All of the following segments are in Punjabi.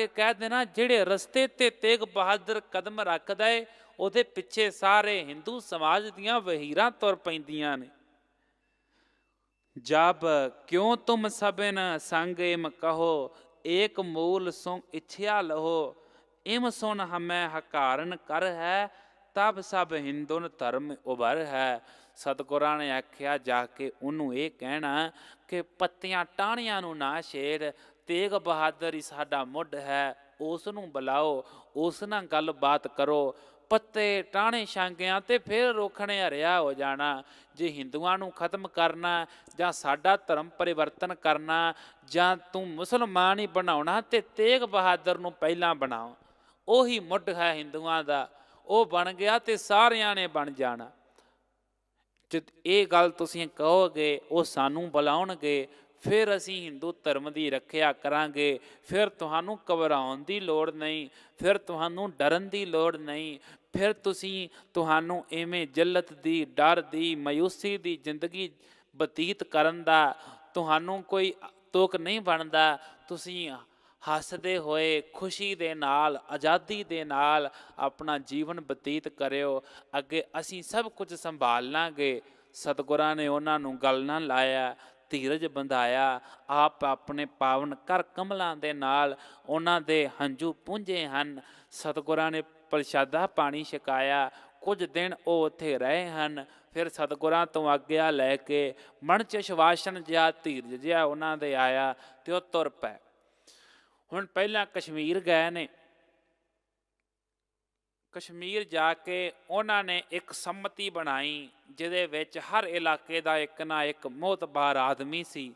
ਇਹ ਕਹਿ ਦੇਣਾ, ਜਿਹੜੇ ਰਸਤੇ ਤੇ ਤੇਗ ਬਹਾਦਰ ਕਦਮ ਰੱਖਦਾ ਏ, ਉਹਦੇ ਪਿੱਛੇ ਸਾਰੇ ਹਿੰਦੂ ਸਮਾਜ ਦੀਆਂ ਵਹੀਰਾਂ ਤੁਰ ਪੈਂਦੀਆਂ ਨੇ। ਜਬ ਕਿਉ ਤੁਮ ਸਭਨ ਸੰਗ ਇਮ ਕਹੋ, ਏਕ ਮੂਲ ਸੋ ਇਛਿਆ ਲਹੋ, ਇਮ ਸੁਨ ਹਮੈ ਹਕਾਰਨ ਕਰ ਹੈ, ਤਬ ਸਭ ਹਿੰਦੁਨ ਧਰਮ ਉਭਰ ਹੈ। ਸਤਿਗੁਰਾਂ ਨੇ ਆਖਿਆ, ਜਾ ਕੇ ਉਹਨੂੰ ਇਹ ਕਹਿਣਾ ਕਿ ਪੱਤੀਆਂ ਟਾਹਣੀਆਂ ਨੂੰ ਨਾ ਛੇੜ ਤੇਗ ਬਹਾਦਰ ਹੀ ਸਾਡਾ ਮੁੱਢ ਹੈ, ਉਸ ਨੂੰ ਬੁਲਾਓ, ਉਸ ਨਾਲ ਗੱਲਬਾਤ ਕਰੋ। ਪੱਤੇ ਟਾਣੇ ਛਾਂਗਿਆਂ ਤੇ ਫਿਰ ਰੋਖਣੇ ਹਰਿਆ ਹੋ ਜਾਣਾ। ਜੇ ਹਿੰਦੂਆਂ ਨੂੰ ਖਤਮ ਕਰਨਾ, ਜਾਂ ਸਾਡਾ ਧਰਮ ਪਰਿਵਰਤਨ ਕਰਨਾ, ਜਾਂ ਤੂੰ ਮੁਸਲਮਾਨ ਹੀ ਬਣਾਉਣਾ ਤੇ ਤੇਗ ਬਹਾਦਰ ਨੂੰ ਪਹਿਲਾਂ ਬਣਾਓ। ਉਹੀ ਮੁੱਢ ਹੈ ਹਿੰਦੂਆਂ ਦਾ। ਉਹ ਬਣ ਗਿਆ ਤੇ ਸਾਰਿਆਂ ਨੇ ਬਣ ਜਾਣਾ। ਜਦ ਇਹ ਗੱਲ ਤੁਸੀਂ ਕਹੋਗੇ, ਉਹ ਸਾਨੂੰ ਬੁਲਾਉਣਗੇ ਫਿਰ ਅਸੀਂ ਹਿੰਦੂ ਧਰਮ ਦੀ ਰੱਖਿਆ ਕਰਾਂਗੇ, ਫਿਰ ਤੁਹਾਨੂੰ ਘਬਰਾਉਣ ਦੀ ਲੋੜ ਨਹੀਂ, ਫਿਰ ਤੁਹਾਨੂੰ ਡਰਨ ਦੀ ਲੋੜ ਨਹੀਂ, ਫਿਰ ਤੁਸੀਂ ਤੁਹਾਨੂੰ ਐਵੇਂ ਜਲਤ ਦੀ, ਡਰ ਦੀ, ਮਾਯੂਸੀ ਦੀ ਜ਼ਿੰਦਗੀ ਬਤੀਤ ਕਰਨ ਦਾ ਤੁਹਾਨੂੰ ਕੋਈ ਤੋਕ ਨਹੀਂ ਬਣਦਾ। ਤੁਸੀਂ ਹੱਸਦੇ ਹੋਏ, ਖੁਸ਼ੀ ਦੇ ਨਾਲ, ਆਜ਼ਾਦੀ ਦੇ ਨਾਲ ਆਪਣਾ ਜੀਵਨ ਬਤੀਤ ਕਰਿਓ। ਅੱਗੇ ਅਸੀਂ ਸਭ ਕੁਝ ਸੰਭਾਲ ਲਾਂਗੇ। ਸਤਿਗੁਰਾਂ ਨੇ ਉਹਨਾਂ ਨੂੰ ਗੱਲ ਨਾ ਲਾਇਆ। ਧੀਰਜ ਬੰਧਾਇਆ, ਆਪ ਆਪਣੇ ਪਾਵਨ ਕਰ ਕਮਲਾਂ ਦੇ ਨਾਲ ਉਹਨਾਂ ਦੇ ਹੰਝੂ ਪੁੰਝੇ ਹਨ। ਸਤਿਗੁਰਾਂ ਨੇ ਪ੍ਰਸ਼ਾਦਾ ਪਾਣੀ ਛਕਾਇਆ, ਕੁਝ ਦਿਨ ਉਹ ਉੱਥੇ ਰਹੇ ਹਨ। ਫਿਰ ਸਤਿਗੁਰਾਂ ਤੋਂ ਆਗਿਆ ਲੈ ਕੇ ਮਨ ਚ ਸ਼ਵਾਸਨ ਜਿਹਾ ਧੀਰਜ ਜਿਹਾ ਉਹਨਾਂ ਦੇ ਆਇਆ ਤੇ ਉਹ ਤੁਰ ਪਏ। ਹੁਣ ਪਹਿਲਾਂ ਕਸ਼ਮੀਰ ਗਏ ਨੇ। ਕਸ਼ਮੀਰ ਜਾ ਕੇ ਉਹਨਾਂ ਨੇ ਇੱਕ ਸੰਮਤੀ ਬਣਾਈ, ਜਿਹਦੇ ਵਿੱਚ ਹਰ ਇਲਾਕੇ ਦਾ ਇੱਕ ਨਾ ਇੱਕ ਮੋਤਬਾਰ ਆਦਮੀ ਸੀ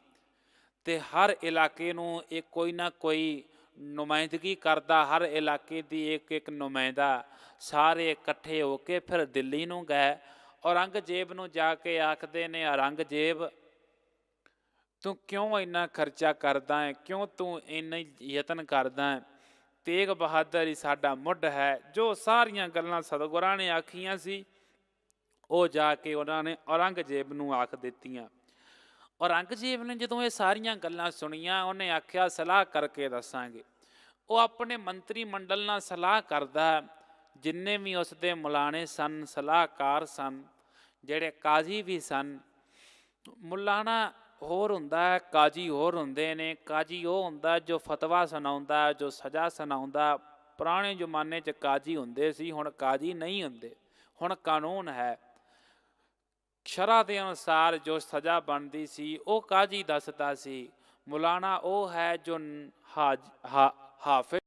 ਤੇ ਹਰ ਇਲਾਕੇ ਨੂੰ ਇਹ ਕੋਈ ਨਾ ਕੋਈ ਨੁਮਾਇੰਦਗੀ ਕਰਦਾ, ਹਰ ਇਲਾਕੇ ਦੀ ਇੱਕ ਇੱਕ ਨੁਮਾਇੰਦਾ ਸਾਰੇ ਇਕੱਠੇ ਹੋ ਕੇ ਫਿਰ ਦਿੱਲੀ ਨੂੰ ਗਏ। ਔਰੰਗਜ਼ੇਬ ਨੂੰ ਜਾ ਕੇ ਆਖਦੇ ਨੇ, ਔਰੰਗਜ਼ੇਬ, ਤੂੰ ਕਿਉਂ ਇੰਨਾ ਖਰਚਾ ਕਰਦਾ ਹੈ? ਕਿਉਂ ਤੂੰ ਇੰਨਾ ਯਤਨ ਕਰਦਾ ਹੈ? ਤੇਗ ਬਹਾਦਰ ਹੀ ਸਾਡਾ ਮੁੱਢ ਹੈ, ਜੋ ਸਾਰੀਆਂ ਗੱਲਾਂ ਸਤਿਗੁਰਾਂ ਨੇ ਆਖੀਆਂ ਸੀ, ਉਹ ਜਾ ਕੇ ਉਹਨਾਂ ਨੇ ਔਰੰਗਜ਼ੇਬ ਨੂੰ ਆਖ ਦਿੱਤੀਆਂ। ਔਰੰਗਜ਼ੇਬ ਨੇ ਜਦੋਂ ਇਹ ਸਾਰੀਆਂ ਗੱਲਾਂ ਸੁਣੀਆਂ, ਉਹਨੇ ਆਖਿਆ, ਸਲਾਹ ਕਰਕੇ ਦੱਸਾਂਗੇ। ਉਹ ਆਪਣੇ ਮੰਤਰੀ ਮੰਡਲ ਨਾਲ ਸਲਾਹ ਕਰਦਾ ਜਿੰਨੇ ਵੀ ਉਸ ਦੇ ਮੁਲਾਣੇ ਸਨ, ਸਲਾਹਕਾਰ ਸਨ, ਜਿਹੜੇ ਕਾਜ਼ੀ ਵੀ ਸਨ, ਮੁਲਾਣਾ ਹੋਰ ਹੁੰਦਾ ਹੈ, ਕਾਜੀ ਹੋਰ ਹੁੰਦੇ ਨੇ, ਕਾਜੀ ਉਹ ਹੁੰਦਾ ਜੋ ਫਤਵਾ ਸੁਣਾਉਂਦਾ ਜੋ ਸਜ਼ਾ ਸੁਣਾਉਂਦਾ ਪੁਰਾਣੇ ਜ਼ਮਾਨੇ 'ਚ ਕਾਜੀ ਹੁੰਦੇ ਸੀ, ਹੁਣ ਕਾਜੀ ਨਹੀਂ ਹੁੰਦੇ, ਹੁਣ ਕਾਨੂੰਨ ਹੈ। ਸ਼ਰਾ ਦੇ ਅਨੁਸਾਰ ਜੋ ਸਜ਼ਾ ਬਣਦੀ ਸੀ, ਉਹ ਕਾਜੀ ਦੱਸਦਾ ਸੀ। ਮੁਲਾਣਾ ਉਹ ਹੈ ਜੋ ਹਾਜ- ਹਾ- ਹਾਫਿਜ਼